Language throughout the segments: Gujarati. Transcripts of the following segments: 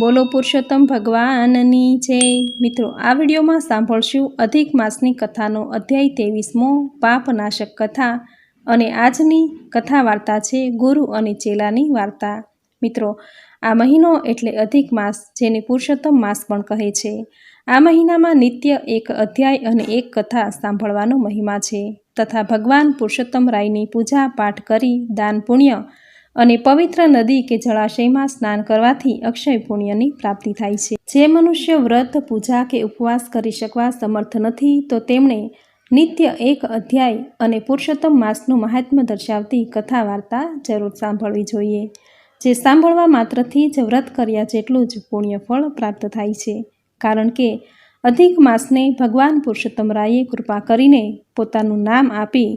બોલો પુરુષોત્તમ ભગવાનની જય. મિત્રો, આ વિડીયોમાં સાંભળશું અધિક માસની કથાનો અધ્યાય તેવીસમો પાપનાશક કથા અને આજની કથા વાર્તા છે ગુરુ અને ચેલાની વાર્તા. મિત્રો, આ મહિનો એટલે અધિક માસ જેને પુરુષોત્તમ માસ પણ કહે છે. આ મહિનામાં નિત્ય એક અધ્યાય અને એક કથા સાંભળવાનો મહિમા છે. તથા ભગવાન પુરુષોત્તમ રાયની પૂજા પાઠ કરી દાન પુણ્ય અને પવિત્ર નદી કે જળાશયમાં સ્નાન કરવાથી અક્ષય પુણ્યની પ્રાપ્તિ થાય છે. જે મનુષ્ય વ્રત, પૂજા કે ઉપવાસ કરી શકવા સમર્થ નથી, તો તેમણે નિત્ય એક અધ્યાય અને પુરુષોત્તમ માસનું મહાત્મ્ય દર્શાવતી કથા વાર્તા જરૂર સાંભળવી જોઈએ, જે સાંભળવા માત્રથી જ વ્રત કર્યા જેટલું જ પુણ્યફળ પ્રાપ્ત થાય છે. કારણ કે અધિક માસને ભગવાન પુરુષોત્તમ રાયે કૃપા કરીને પોતાનું નામ આપી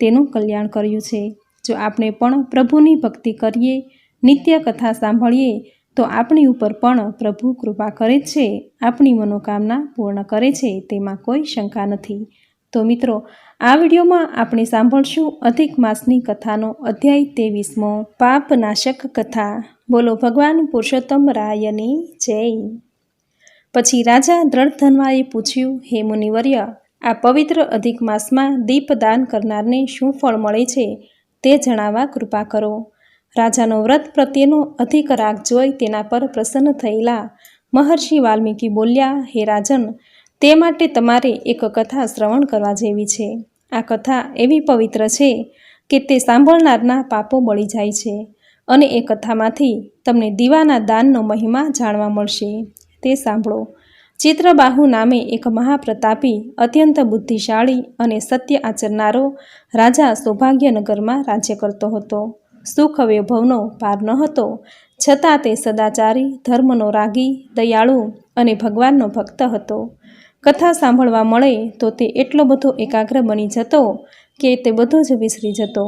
તેનું કલ્યાણ કર્યું છે. જો આપણે પણ પ્રભુની ભક્તિ કરીએ, નિત્ય કથા સાંભળીએ, તો આપણી ઉપર પણ પ્રભુ કૃપા કરે છે, આપણી મનોકામના પૂર્ણ કરે છે, તેમાં કોઈ શંકા નથી. તો મિત્રો, આ વિડીયોમાં આપણે સાંભળશું અધિક માસની કથાનો અધ્યાય તેવીસમો, પાપનાશક કથા. બોલો ભગવાન પુરુષોત્તમ રાયની જય. પછી રાજા દ્રઢધનવાએ પૂછ્યું, હે મુનિવર્ય, આ પવિત્ર અધિક માસમાં દીપદાન કરનારને શું ફળ મળે છે? તે જણાવવા કૃપા કરો. રાજાનો વ્રત પ્રત્યેનો અધિક રાગ જોઈ તેના પર પ્રસન્ન થયેલા મહર્ષિ વાલ્મીકી બોલ્યા, હે રાજન, તે માટે તમારે એક કથા શ્રવણ કરવા જેવી છે. આ કથા એવી પવિત્ર છે કે તે સાંભળનારના પાપો બળી જાય છે અને એ કથામાંથી તમને દીવાના દાનનો મહિમા જાણવા મળશે. તે સાંભળો. ચિત્રબાહુ નામે એક મહાપ્રતાપી, અત્યંત બુદ્ધિશાળી અને સત્ય આચરનારો રાજા સૌભાગ્યનગરમાં રાજ્ય કરતો હતો. સુખ વૈભવનો પાર ન હતો. છતાં તે સદાચારી, ધર્મનો રાગી, દયાળુ અને ભગવાનનો ભક્ત હતો. કથા સાંભળવા મળે તો તે એટલો બધો એકાગ્ર બની જતો કે તે બધું જ વિસરી જતો.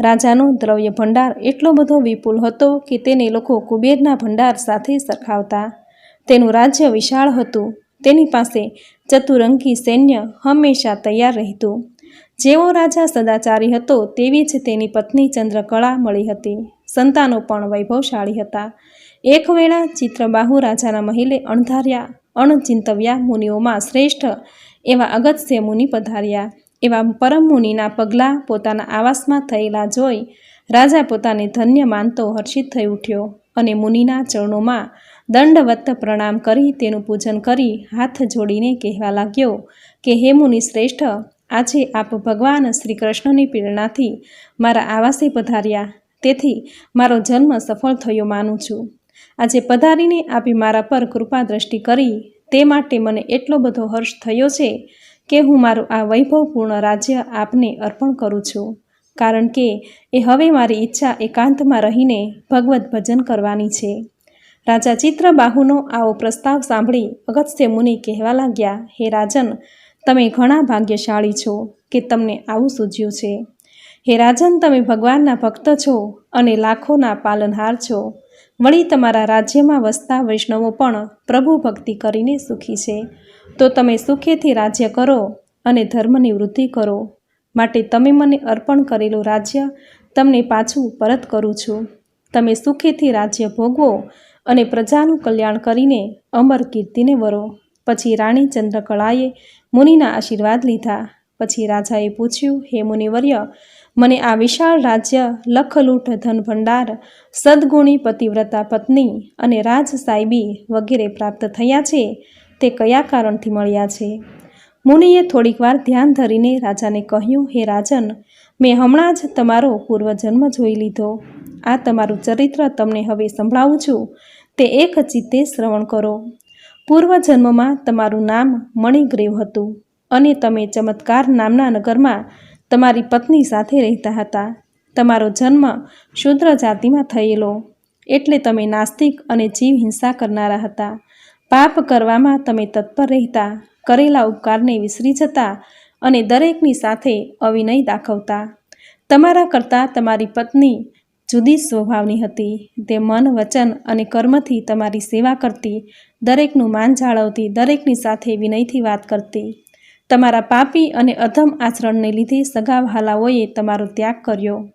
રાજાનો દ્રવ્ય ભંડાર એટલો બધો વિપુલ હતો કે તેને લોકો કુબેરના ભંડાર સાથે સરખાવતા તેનું રાજ્ય વિશાળ હતું. તેની પાસે ચતુરંગી સૈન્ય હંમેશા તૈયાર રહેતું. જેવો રાજા સદાચારી હતો, તેવી જ તેની પત્ની ચંદ્રકળા મળી હતી. સંતાનો પણ વૈભવશાળી હતા. એક વેળા ચિત્રબાહુ રાજાના મહિલે અણધાર્યા, અણચિંતવ્યા મુનિઓમાં શ્રેષ્ઠ એવા અગત્ય મુનિ પધાર્યા. એવા પરમ મુનિના પગલાં પોતાના આવાસમાં થયેલા જોઈ રાજા પોતાને ધન્ય માનતો હર્ષિત થઈ ઉઠ્યો અને મુનિના ચરણોમાં દંડવત્ત પ્રણામ કરી તેનું પૂજન કરી હાથ જોડીને કહેવા લાગ્યો કે, હે મુનિ શ્રેષ્ઠ, આજે આપ ભગવાન શ્રી કૃષ્ણની પ્રેરણાથી મારા આવાસે પધાર્યા. તેથી મારો જન્મ સફળ થયો માનું છું. આજે પધારીને આપી મારા પર કૃપા દ્રષ્ટિ કરી. તે માટે મને એટલો બધો હર્ષ થયો છે કે હું મારું આ વૈભવપૂર્ણ રાજ્ય આપને અર્પણ કરું છું. કારણ કે, એ હવે મારી ઈચ્છા એકાંતમાં રહીને ભગવત ભજન કરવાની છે. રાજા ચિત્રબાહુનો આવો પ્રસ્તાવ સાંભળી અગત્ય મુનિ કહેવા લાગ્યા, હે રાજન, તમે ઘણા ભાગ્યશાળી છો કે તમને આવું સૂઝ્યું છે. હે રાજન, તમે ભગવાનના ભક્ત છો અને લાખોના પાલનહાર છો. વળી તમારા રાજ્યમાં વસતા વૈષ્ણવો પણ પ્રભુ ભક્તિ કરીને સુખી છે. તો તમે સુખેથી રાજ્ય કરો અને ધર્મની વૃદ્ધિ કરો. માટે તમે મને અર્પણ કરેલું રાજ્ય તમને પાછું પરત કરું છું. તમે સુખેથી રાજ્ય ભોગવો અને પ્રજાનું કલ્યાણ કરીને અમર કીર્તિને વરો. પછી રાણી ચંદ્રકળાએ મુનિના આશીર્વાદ લીધા. પછી રાજાએ પૂછ્યું, હે મુનિવર્ય, મને આ વિશાળ રાજ્ય લખલૂંઠ ધન ભંડાર સદગુણી, પતિવ્રતા પત્ની અને રાજ સાહેબી વગેરે પ્રાપ્ત થયા છે, તે કયા કારણથી મળ્યા છે? મુનિએ થોડીક વાર ધ્યાન ધરીને રાજાને કહ્યું, હે રાજન, મેં હમણાં જ તમારો પૂર્વજન્મ જોઈ લીધો. આ તમારું ચરિત્ર તમને હવે સંભળાવું છું. તે એક ચિત્તે શ્રવણ કરો. પૂર્વજન્મમાં તમારું નામ મણિગ્રીવ હતું અને તમે ચમત્કાર નામના નગરમાં તમારી પત્ની સાથે રહેતા હતા. તમારો જન્મ શૂદ્ર જાતિમાં થયેલો એટલે તમે નાસ્તિક અને જીવ હિંસા કરનારા હતા. પાપ કરવામાં તમે તત્પર રહેતા, કરેલા ઉપકારને વિસરી જતા અને દરેકની સાથે અવિનય દાખવતા. તમારા કરતાં તમારી પત્ની જુદી સ્વભાવની હતી. તે મન, વચન અને કર્મથી તમારી સેવા કરતી, દરેકનું માન જાળવતી, દરેકની સાથે વિનયથી વાત કરતી. તમારા પાપી અને અધમ આચરણને લીધે સગા વહાલાઓએ તમારો ત્યાગ કર્યો.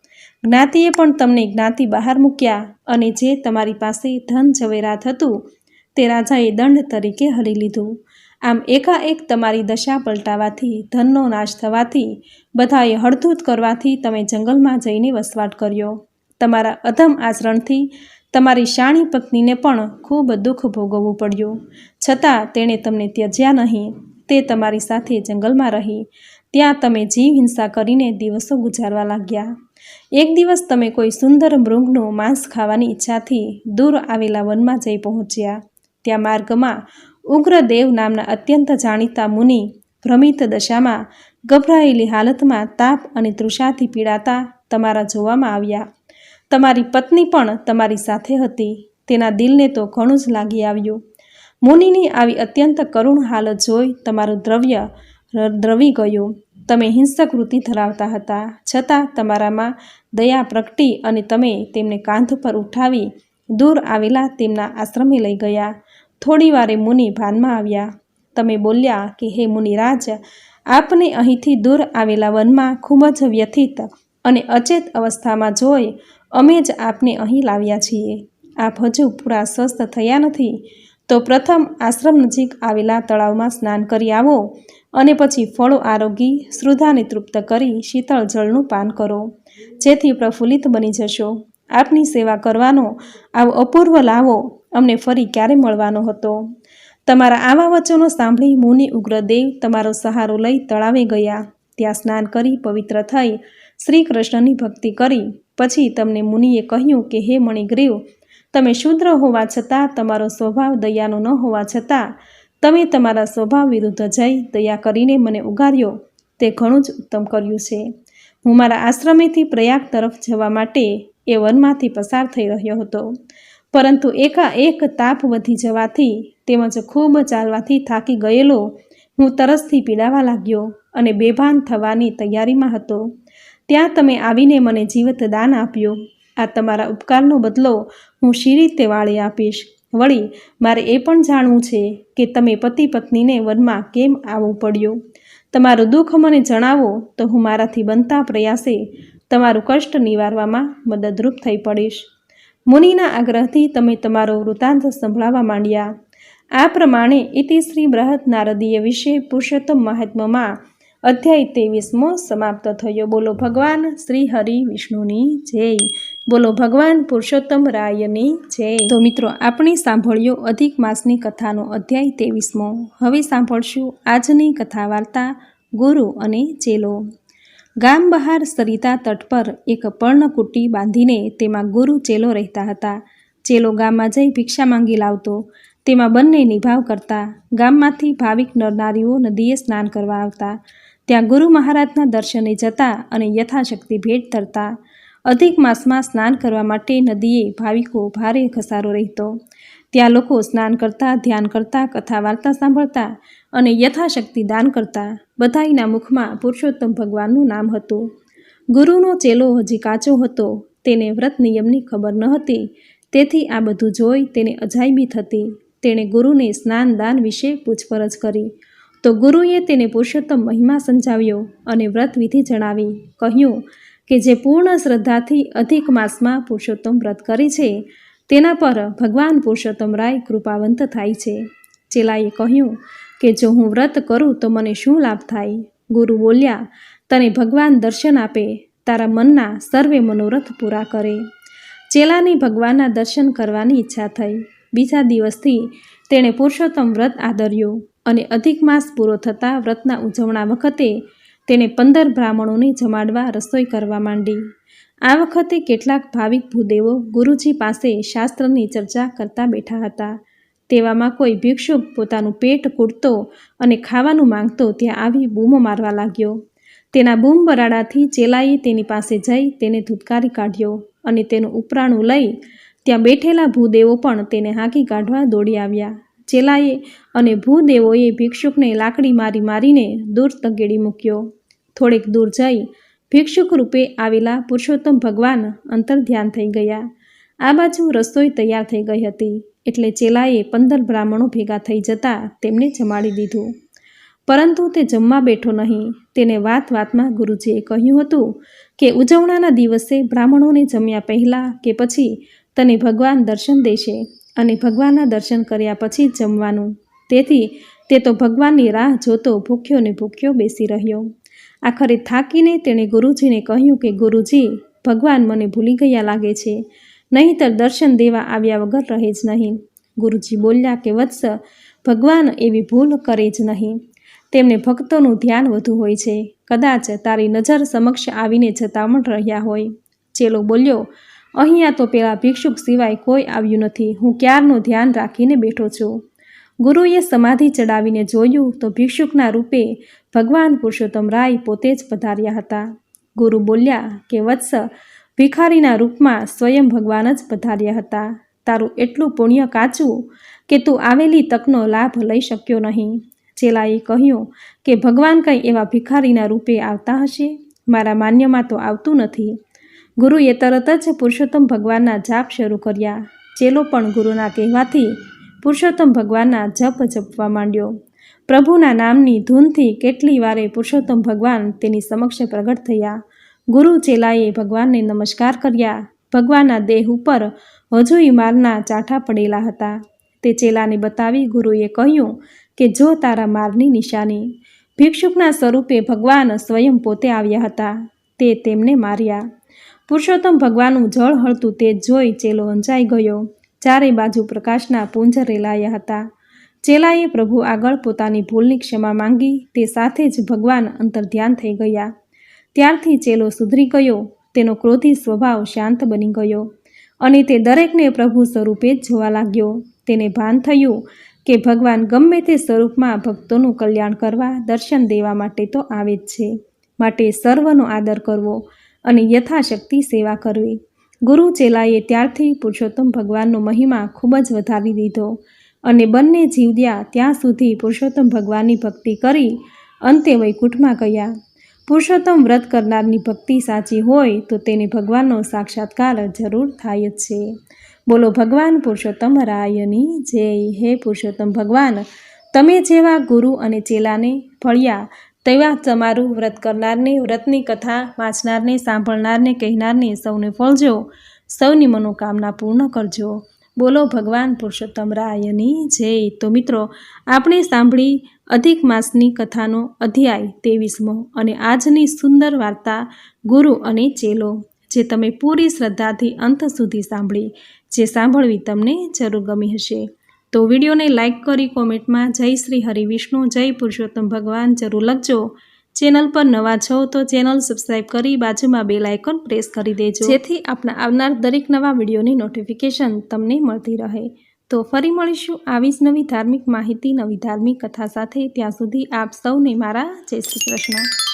જ્ઞાતિએ પણ તમને જ્ઞાતિ બહાર મૂક્યા અને જે તમારી પાસે ધન જવેરાત હતું, તે રાજાએ દંડ તરીકે હરી લીધું. આમ એકાએક તમારી દશા પલટાવાથી, ધનનો નાશ થવાથી, બધાએ હળધૂત કરવાથી તમે જંગલમાં જઈને વસવાટ કર્યો. તમારા અધમ આચરણથી તમારી શાણી પત્નીને પણ ખૂબ દુઃખ ભોગવવું પડ્યું. છતાં તેણે તમને ત્યજ્યા નહીં, તે તમારી સાથે જંગલમાં રહી. ત્યાં તમે જીવ હિંસા કરીને દિવસો ગુજારવા લાગ્યા. એક દિવસ તમે કોઈ સુંદર મૃગનું માંસ ખાવાની ઈચ્છાથી દૂર આવેલા વનમાં જઈ પહોંચ્યા. ત્યાં માર્ગમાં ઉગ્રદેવ નામના અત્યંત જાણીતા મુનિ ભ્રમિત દશામાં ગભરાયેલી હાલતમાં તાપ અને તૃષાથી પીડાતા તમારા જોવામાં આવ્યા. તમારી પત્ની પણ તમારી સાથે હતી. તેના દિલને તો ઘણું જ લાગી આવ્યું. મુનિની આવી અત્યંત કરુણ હાલત જોઈ તમારું દ્રવ્ય દ્રવી ગયું. તમે હિંસક વૃત્તિ ધરાવતા હતા. છતાં તમારામાં દયા પ્રગટી અને તમે તેમને કાંધ પર ઉઠાવી દૂર આવેલા તેમના આશ્રમે લઈ ગયા. થોડી વારે મુનિ ભાનમાં આવ્યા. તમે બોલ્યા કે, હે મુનિરાજ આપને અહીંથી દૂર આવેલા વનમાં ખૂબ જ વ્યથિત અને અચેત અવસ્થામાં જોઈ અમે જ આપને અહીં લાવ્યા છીએ. આપ હજુ પૂરા સ્વસ્થ થયા નથી, તો પ્રથમ આશ્રમ નજીક આવેલા તળાવમાં સ્નાન કરી આવો અને પછી ફળો આરોગી, શ્રુધાને તૃપ્ત કરી શીતળ જળનું પાન કરો, જેથી પ્રફુલ્લિત બની જશો. આપની સેવા કરવાનો આવો અપૂર્વ લાવો, અમને ફરી ક્યારે મળવાનો હતો? તમારા આવા વચનો સાંભળી મુનિ ઉગ્રદેવ તમારો સહારો લઈ તળાવે ગયા. ત્યાં સ્નાન કરી પવિત્ર થઈ શ્રી કૃષ્ણની ભક્તિ કરી. પછી તમને મુનિએ કહ્યું કે, હે મણિગ્રીવ, તમે શુદ્ર હોવા છતાં તમારો સ્વભાવ દયાનો ન હોવા છતાં તમે તમારા સ્વભાવ વિરુદ્ધ જઈ દયા કરીને મને ઉગાર્યો. તે ઘણું જ ઉત્તમ કર્યું છે. હું મારા આશ્રમેથી પ્રયાગ તરફ જવા માટે એ વનમાંથી પસાર થઈ રહ્યો હતો. પરંતુ એકાએક તાપ વધી જવાથી તેમજ ખૂબ ચાલવાથી થાકી ગયેલો, હું તરસથી પીડાવા લાગ્યો અને બેભાન થવાની તૈયારીમાં હતો. ત્યાં તમે આવીને મને જીવત દાન આપ્યો. આ તમારા ઉપકારનો બદલો હું શી રીતે વાળી આપીશ. વળી, મારે એ પણ જાણવું છે કે તમે પતિ પત્નીને વનમાં કેમ આવવું પડ્યું? તમારું દુઃખ મને જણાવો તો હું મારાથી બનતા પ્રયાસે તમારું કષ્ટ નિવારવામાં મદદરૂપ થઈ પડીશ. મુનિના આગ્રહથી તમે તમારો વૃત્તાંત સંભળાવવા માંડ્યા. આ પ્રમાણે ઇતિશ્રી બૃહદ નારદીય વિશે પુરુષોત્તમ મહાત્મમાં અધ્યાય તેવીસમો સમાપ્ત થયો. બોલો ભગવાન શ્રી હરિ વિષ્ણુની જય. બોલો ભગવાન પુરુષોત્તમ રાયની જય. તો મિત્રો, આપણે સાંભળ્યો અધિક માસની કથાનો અધ્યાય તેવીસમો હવે સાંભળશું આજની કથા વાર્તા ગુરુ અને ચેલો. ગામ બહાર સરિતા તટ પર એક પર્ણકુટી બાંધીને તેમાં ગુરુ ચેલો રહેતા હતા. ચેલો ગામમાં જઈ ભિક્ષા માંગી લાવતો. તેમાં બંને નિભાવ કરતા. ગામમાંથી ભાવિક નરનારીઓ નદીએ સ્નાન કરવા આવતા. ત્યાં ગુરુ મહારાજના દર્શને જતા અને યથાશક્તિ ભેટ ધરતા અધિક માસમાં સ્નાન કરવા માટે નદીએ ભાવિકો ભારે ઘસારો રહેતો. ત્યાં લોકો સ્નાન કરતા, ધ્યાન કરતા, કથા વાર્તા સાંભળતા અને યથાશક્તિ દાન કરતા બધાઈના મુખમાં પુરુષોત્તમ ભગવાનનું નામ હતું. ગુરુનો ચેલો હજી કાચો હતો, તેને વ્રત નિયમની ખબર ન હતી. તેથી આ બધું જોઈ તેને અજાયબી થતી. તેણે ગુરુને સ્નાન દાન વિશે પૂછપરછ કરી. તો ગુરુએ તેને પુરુષોત્તમ મહિમા સમજાવ્યો અને વ્રત વિધિ જણાવી. કહ્યું કે જે પૂર્ણ શ્રદ્ધાથી અધિક માસમાં પુરુષોત્તમ વ્રત કરે છે, તેના પર ભગવાન પુરુષોત્તમ રાય કૃપાવંત થાય છે. ચેલાએ કહ્યું કે જો હું વ્રત કરું તો મને શું લાભ થાય? ગુરુ બોલ્યા, તને ભગવાન દર્શન આપે, તારા મનના સર્વે મનોરથ પૂરા કરે. ચેલાની ભગવાનના દર્શન કરવાની ઈચ્છા થઈ. બીજા દિવસથી તેણે પુરુષોત્તમ વ્રત આદર્યું. અને અધિક માસ પૂરો થતાં વ્રતના ઉજવણા વખતે તેણે પંદર બ્રાહ્મણોને જમાડવા રસોઈ કરવા માંડી. આ વખતે કેટલાક ભાવિક ભૂદેવો ગુરુજી પાસે શાસ્ત્રની ચર્ચા કરતા બેઠા હતા. તેવામાં કોઈ ભિક્ષુક પોતાનું પેટ કૂટતો અને ખાવાનું માંગતો ત્યાં આવી બૂમો મારવા લાગ્યો. તેના બૂમ બરાડાથી ચેલાએ તેની પાસે જઈ તેને ધૂતકારી કાઢ્યો અને તેનું ઉપરાણું લઈ ત્યાં બેઠેલા ભૂદેવો પણ તેને હાંકી કાઢવા દોડી આવ્યા. ચેલાએ અને ભૂદેવોએ ભિક્ષુકને લાકડી મારી મારીને દૂર તગેડી મૂક્યો. થોડેક દૂર જઈ ભિક્ષુક રૂપે આવેલા પુરુષોત્તમ ભગવાન અંતર ધ્યાન થઈ ગયા. આ બાજુ રસોઈ તૈયાર થઈ ગઈ હતી, એટલે ચેલાએ પંદર બ્રાહ્મણો ભેગા થઈ જતા તેમને જમાડી દીધું. પરંતુ તે જમવા બેઠો નહીં. તેને વાત વાતમાં ગુરુજીએ કહ્યું હતું કે ઉજવણાના દિવસે બ્રાહ્મણોને જમ્યા પહેલાં કે પછી તને ભગવાન દર્શન દેશે. અને ભગવાનના દર્શન કર્યા પછી જમવાનું. તેથી તે તો ભગવાનની રાહ જોતો ભૂખ્યો ને ભૂખ્યો બેસી રહ્યો. આખરે થાકીને તેણે ગુરુજીને કહ્યું કે, ગુરુજી, ભગવાન મને ભૂલી ગયા લાગે છે. નહીંતર દર્શન દેવા આવ્યા વગર રહે જ નહીં. ગુરુજી બોલ્યા કે, વત્સ, ભગવાન એવી ભૂલ કરે જ નહીં. તેમને ભક્તોનું ધ્યાન વધુ હોય છે. કદાચ તારી નજર સમક્ષ આવીને જતા પણ રહ્યા હોય. ચેલો બોલ્યો અહીંયા તો પેલા ભિક્ષુક સિવાય કોઈ આવ્યું નથી. હું ક્યારનું ધ્યાન રાખીને બેઠો છું? ગુરુએ સમાધિ ચડાવીને જોયું તો ભિક્ષુકના રૂપે ભગવાન પુરુષોત્તમ રાય પોતે જ પધાર્યા હતા. ગુરુ બોલ્યા કે, વત્સ, ભિખારીના રૂપમાં સ્વયં ભગવાન જ પધાર્યા હતા. તારું એટલું પુણ્ય કાચું કે તું આવેલી તકનો લાભ લઈ શક્યો નહીં. ચેલાએ કહ્યું કે, ભગવાન કંઈ એવા ભિખારીના રૂપે આવતા હશે? મારા માન્યમાં તો આવતું નથી. ગુરુએ તરત જ પુરુષોત્તમ ભગવાનના જાપ શરૂ કર્યા. ચેલો પણ ગુરુના કહેવાથી પુરુષોત્તમ ભગવાનના જપ જપવા માંડ્યો. પ્રભુના નામની ધૂનથી કેટલી વારે પુરુષોત્તમ ભગવાન તેની સમક્ષ પ્રગટ થયા. ગુરુ ચેલાએ ભગવાનને નમસ્કાર કર્યા. ભગવાનના દેહ ઉપર હજુય મારના ચાઠા પડેલા હતા. તે ચેલાને બતાવી ગુરુએ કહ્યું કે જો તારા મારની નિશાની ભિક્ષુકના સ્વરૂપે ભગવાન સ્વયં પોતે આવ્યા હતા, તે તેમને માર્યા. પુરુષોત્તમ ભગવાનનું જળ હળતું તે જોઈ ચેલો અંજાઈ ગયો. ચારે બાજુ પ્રકાશના પુંજ રેલાયા હતા. ચેલાએ પ્રભુ આગળ પોતાની ભૂલની ક્ષમા માંગી, તે સાથે જ ભગવાન અંતર ધ્યાન થઈ ગયા. ત્યારથી ચેલો સુધરી ગયો, તેનો ક્રોધી સ્વભાવ શાંત બની ગયો અને તે દરેકને પ્રભુ સ્વરૂપે જ જોવા લાગ્યો. તેને ભાન થયું કે ભગવાન ગમે તે સ્વરૂપમાં ભક્તોનું કલ્યાણ કરવા દર્શન દેવા માટે તો આવે જ છે. માટે સર્વનો આદર કરવો અને યથાશક્તિ સેવા કરવી. ગુરુ ચેલાએ ત્યારથી પુરુષોત્તમ ભગવાનનો મહિમા ખૂબ જ વધારી દીધો અને બંને જીવ્યા ત્યાં સુધી પુરુષોત્તમ ભગવાનની ભક્તિ કરી અંતે વૈકુંઠમાં ગયા. પુરુષોત્તમ વ્રત કરનારની ભક્તિ સાચી હોય તો તેને ભગવાનનો સાક્ષાત્કાર જરૂર થાય જ છે. બોલો, ભગવાન પુરુષોત્તમ રાયની જય. હે પુરુષોત્તમ ભગવાન, તમે જેવા ગુરુ અને ચેલાને ફળ્યા તેવા તમારું વ્રત કરનારને, વ્રતની કથા વાંચનારને, સાંભળનારને, કહેનારને સૌને ફળજો સૌની મનોકામના પૂર્ણ કરજો. બોલો ભગવાન પુરુષોત્તમ રાયની જય. તો મિત્રો, આપણે સાંભળી અધિક માસની કથાનો અધ્યાય તેવીસમો અને આજની સુંદર વાર્તા ગુરુ અને ચેલો, જે તમે પૂરી શ્રદ્ધાથી અંત સુધી સાંભળી, જે સાંભળવી તમને જરૂર ગમી હશે. તો વિડીયોને લાઇક કરી કોમેન્ટમાં જય શ્રી હરિ વિષ્ણુ, જય પુરુષોત્તમ ભગવાન જરૂર લખજો. ચેનલ પર નવા છો તો ચેનલ સબસ્ક્રાઈબ કરી બાજુમાં બેલ આઇકોન પ્રેસ કરી દેજો. જેથી આપણા આવનાર દરેક નવા વિડીયોની નોટિફિકેશન તમને મળતી રહે. તો ફરી મળીશું આવી જ નવી ધાર્મિક માહિતી, નવી ધાર્મિક કથા સાથે. ત્યાં સુધી આપ સૌને મારા જય શ્રી કૃષ્ણ.